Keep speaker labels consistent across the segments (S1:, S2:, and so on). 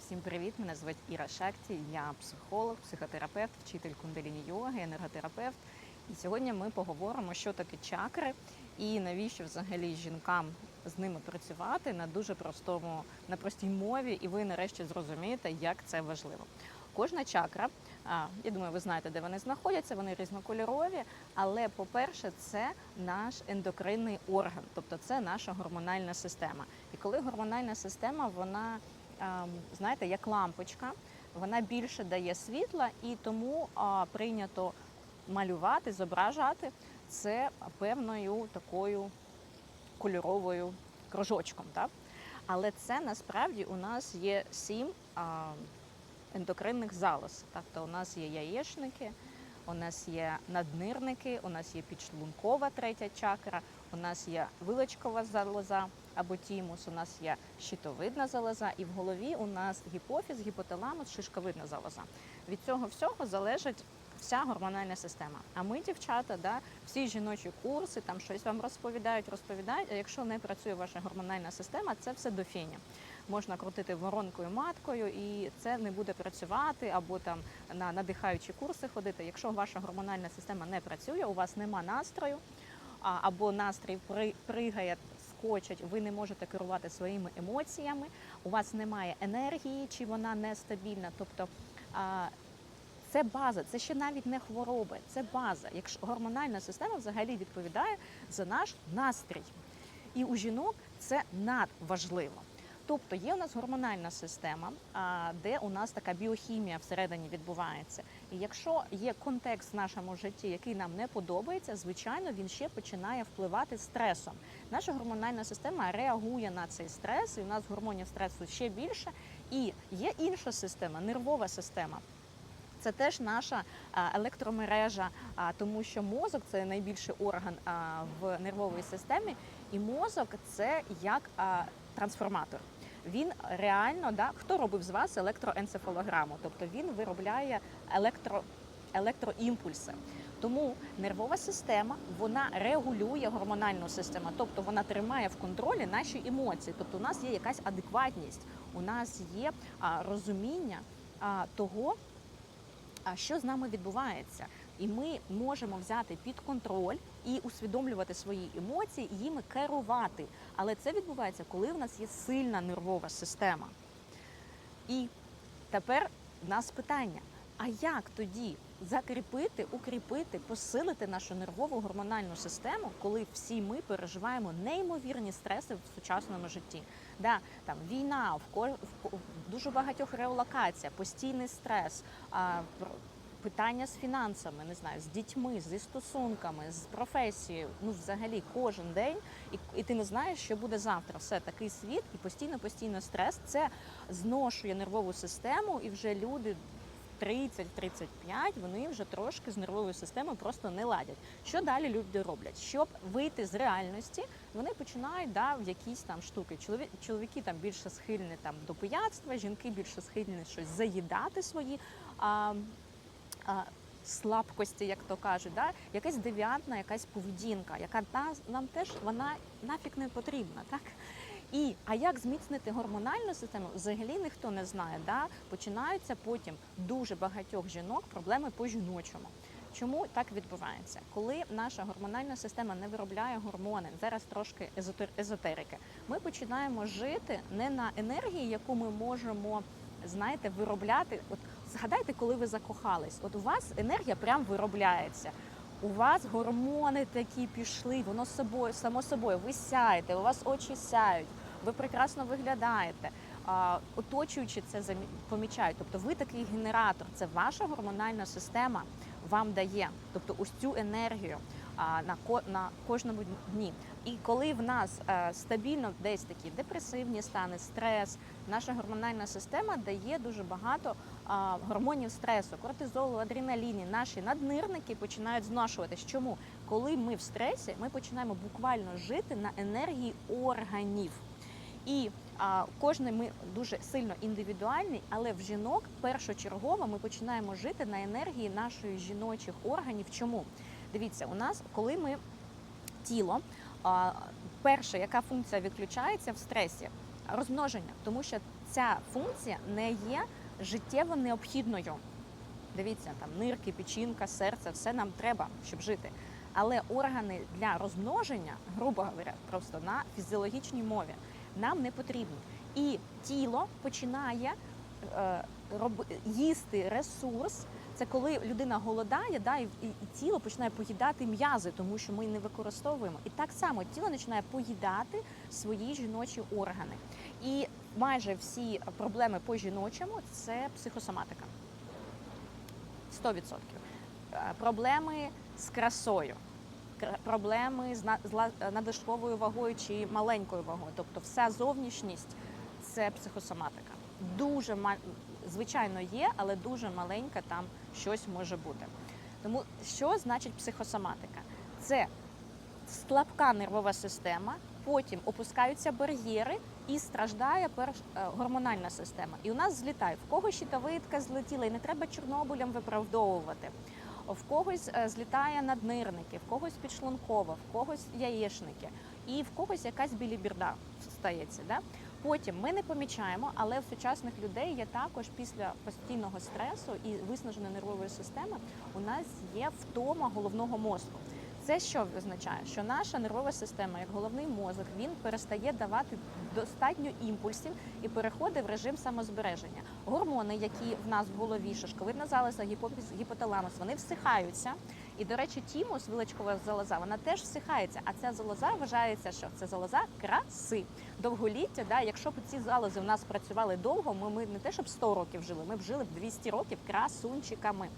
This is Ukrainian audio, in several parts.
S1: Всім привіт! Мене звуть Іра Шакті. Я психолог, психотерапевт, вчитель кундаліні йоги, енерготерапевт. І сьогодні ми поговоримо, що таке чакри і навіщо взагалі жінкам з ними працювати на дуже простому, на простій мові, і ви нарешті зрозумієте, як це важливо. Кожна чакра, я думаю, ви знаєте, де вони знаходяться, вони різнокольорові. Але, по-перше, це наш ендокринний орган, тобто це наша гормональна система. І коли гормональна система, вона знаєте, як лампочка, вона більше дає світла, і тому прийнято малювати, зображати це певною такою кольоровою кружочком. Так? Але це насправді у нас є сім ендокринних залоз. Тобто у нас є яєчники, у нас є наднирники, у нас є підшлункова третя чакра, у нас є вилочкова залоза або тімус, у нас є щитовидна залоза, і в голові у нас гіпофіз, гіпоталамус, шишковидна залоза. Від цього всього залежить вся гормональна система. А ми, дівчата, да, всі жіночі курси, там щось вам розповідають, розповідають. А якщо не працює ваша гормональна система, це все до фіні. Можна крутити воронкою маткою, і це не буде працювати, або там на надихаючі курси ходити. Якщо ваша гормональна система не працює, у вас нема настрою, або настрій при- пригає, скочить, ви не можете керувати своїми емоціями, у вас немає енергії, чи вона нестабільна. Тобто це база, це ще навіть не хвороби, це база. Якщо гормональна система взагалі відповідає за наш настрій. І у жінок це надважливо. Тобто є у нас гормональна система, де у нас така біохімія всередині відбувається. І якщо є контекст в нашому житті, який нам не подобається, звичайно, він ще починає впливати стресом. Наша гормональна система реагує на цей стрес, і у нас гормонів стресу ще більше. І є інша система, нервова система. Це теж наша електромережа, тому що мозок це найбільший орган в нервовій системі, і мозок це як трансформатор. Він реально да хто робив з вас електроенцефалограму, тобто він виробляє електро, електроімпульси. Тому нервова система вона регулює гормональну систему, тобто вона тримає в контролі наші емоції. Тобто, у нас є якась адекватність, у нас є а, розуміння а, того, а що з нами відбувається. І ми можемо взяти під контроль і усвідомлювати свої емоції, і їми керувати. Але це відбувається, коли в нас є сильна нервова система. І тепер в нас питання: а як тоді закріпити, укріпити, посилити нашу нервову гормональну систему, коли всі ми переживаємо неймовірні стреси в сучасному житті? Да, там війна, в, ко- в дуже багатьох реолокація, постійний стрес. А, Питання з фінансами, не знаю, з дітьми, зі стосунками, з професією. Ну, взагалі, кожен день, і, і ти не знаєш, що буде завтра. Все такий світ, і постійно, постійно стрес. Це зношує нервову систему, і вже люди. 30-35, вони вже трошки з нервовою системою просто не ладять. Що далі люди роблять? Щоб вийти з реальності, вони починають да, в якісь там штуки. Чолові- чоловіки там більше схильні там до пияцтва, жінки більше схильні щось заїдати свої. А, Слабкості, як то кажуть, да? якась девіантна, якась поведінка, яка нас нам теж вона нафіг не потрібна, так? І а як зміцнити гормональну систему, взагалі ніхто не знає. Да? Починаються потім дуже багатьох жінок проблеми по жіночому. Чому так відбувається? Коли наша гормональна система не виробляє гормони, зараз трошки езотер- езотерики, ми починаємо жити не на енергії, яку ми можемо знаєте, виробляти. От згадайте, коли ви закохались, от у вас енергія прям виробляється. У вас гормони такі пішли, воно собою, само собою, ви сяєте, у вас очі сяють, ви прекрасно виглядаєте. Оточуючи це помічають. Тобто ви такий генератор, це ваша гормональна система вам дає, тобто ось цю енергію на, на кожному дні. І коли в нас е, стабільно десь такі депресивні стани, стрес, наша гормональна система дає дуже багато гормонів стресу, кортизолу, адреналіні. Наші наднирники починають зношуватись. Чому? Коли ми в стресі, ми починаємо буквально жити на енергії органів. І а, кожний ми дуже сильно індивідуальний, але в жінок першочергово ми починаємо жити на енергії нашої жіночих органів. Чому? Дивіться, у нас, коли ми тіло, перша, яка функція відключається в стресі? Розмноження, тому що ця функція не є життєво необхідною. Дивіться, там нирки, печінка, серце, все нам треба, щоб жити. Але органи для розмноження, грубо говоря, просто на фізіологічній мові, нам не потрібні. І тіло починає е, їсти ресурс. Це коли людина голодає, да, і, і, і тіло починає поїдати м'язи, тому що ми не використовуємо. І так само тіло починає поїдати свої жіночі органи. І майже всі проблеми по жіночому це психосоматика. 100%. Е, Проблеми з красою, проблеми з надлишковою вагою чи маленькою вагою. Тобто вся зовнішність це психосоматика. Дуже звичайно є, але дуже маленька там щось може бути. Тому що значить психосоматика? Це слабка нервова система, потім опускаються бар'єри і страждає перш е, гормональна система. І у нас злітає в когось щитовидка злетіла, і не треба Чорнобилем виправдовувати. В когось е, злітає наднирники, в когось підшлункова, в когось яєчники, і в когось якась білібірда стається. Да? Потім ми не помічаємо, але в сучасних людей є також після постійного стресу і виснаженої нервової системи у нас є втома головного мозку. Це що означає? Що наша нервова система, як головний мозок, він перестає давати достатньо імпульсів і переходить в режим самозбереження. Гормони, які в нас в голові, шишковидна залоза, гіпоталамус, вони всихаються. І, до речі, тімус, виличкова залоза, вона теж всихається. А ця залоза вважається, що це залоза краси, довголіття. Да? Якщо б ці залози в нас працювали довго, ми, ми не те, щоб 100 років жили, ми б жили б 200 років красунчиками.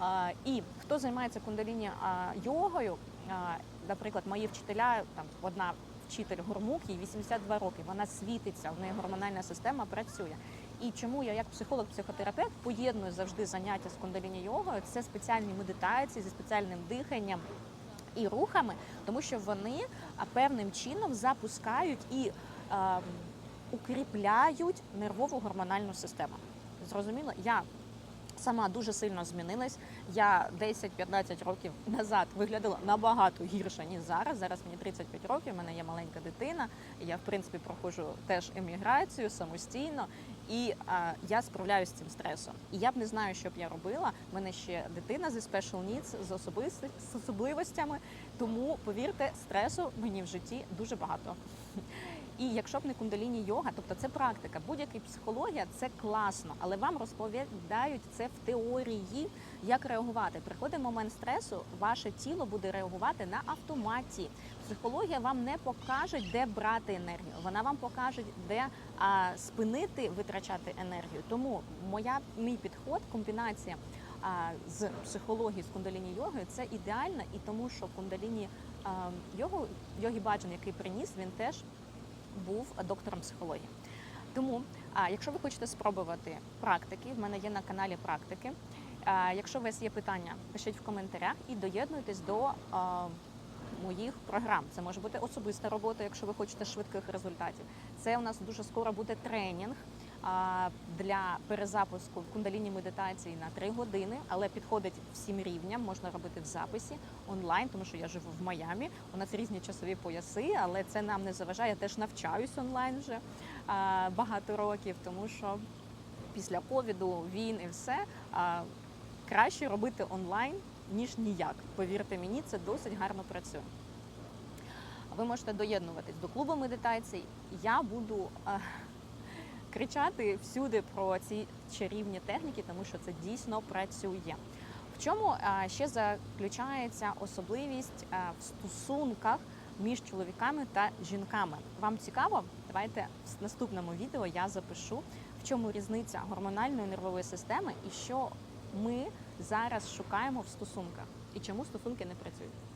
S1: А, І хто займається кундаліні а, йогою, а, наприклад, мої вчителя, там одна вчитель гормук, їй 82 роки, вона світиться, в неї гормональна система працює. І чому я як психолог-психотерапевт поєдную завжди заняття з кундаліні йогою, це спеціальні медитації зі спеціальним диханням і рухами, тому що вони певним чином запускають і а, укріпляють нервову гормональну систему. Зрозуміло, я сама дуже сильно змінилась. Я 10-15 років назад виглядала набагато гірше, ніж зараз. Зараз мені 35 років, в мене є маленька дитина. Я в принципі проходжу теж еміграцію самостійно, і а, я справляюся з цим стресом. І я б не знаю, що б я робила. У мене ще дитина зі special needs, з особисти- з особливостями. Тому повірте, стресу мені в житті дуже багато. І якщо б не кундаліні йога, тобто це практика, будь-яка психологія, це класно, але вам розповідають це в теорії, як реагувати. Приходить момент стресу, ваше тіло буде реагувати на автоматі. Психологія вам не покаже, де брати енергію. Вона вам покаже, де а, спинити витрачати енергію. Тому моя мій підход, комбінація а, з психології, з кундаліні йогою, це ідеально, і тому що кундаліні йогу, йогі баджан, який приніс, він теж був доктором психології. Тому, якщо ви хочете спробувати практики, в мене є на каналі практики. Якщо у вас є питання, пишіть в коментарях і доєднуйтесь до моїх програм. Це може бути особиста робота, якщо ви хочете швидких результатів. Це у нас дуже скоро буде тренінг для перезапуску кундаліні медитації на 3 години, але підходить всім рівням. Можна робити в записі онлайн, тому що я живу в Майамі. У нас різні часові пояси, але це нам не заважає. Я теж навчаюсь онлайн вже багато років, тому що після ковіду, війн і все краще робити онлайн ніж ніяк. Повірте мені, це досить гарно працює. Ви можете доєднуватись до клубу медитацій. Я буду кричати всюди про ці чарівні техніки, тому що це дійсно працює. В чому ще заключається особливість в стосунках між чоловіками та жінками? Вам цікаво? Давайте в наступному відео я запишу, в чому різниця гормональної нервової системи і що ми зараз шукаємо в стосунках, і чому стосунки не працюють.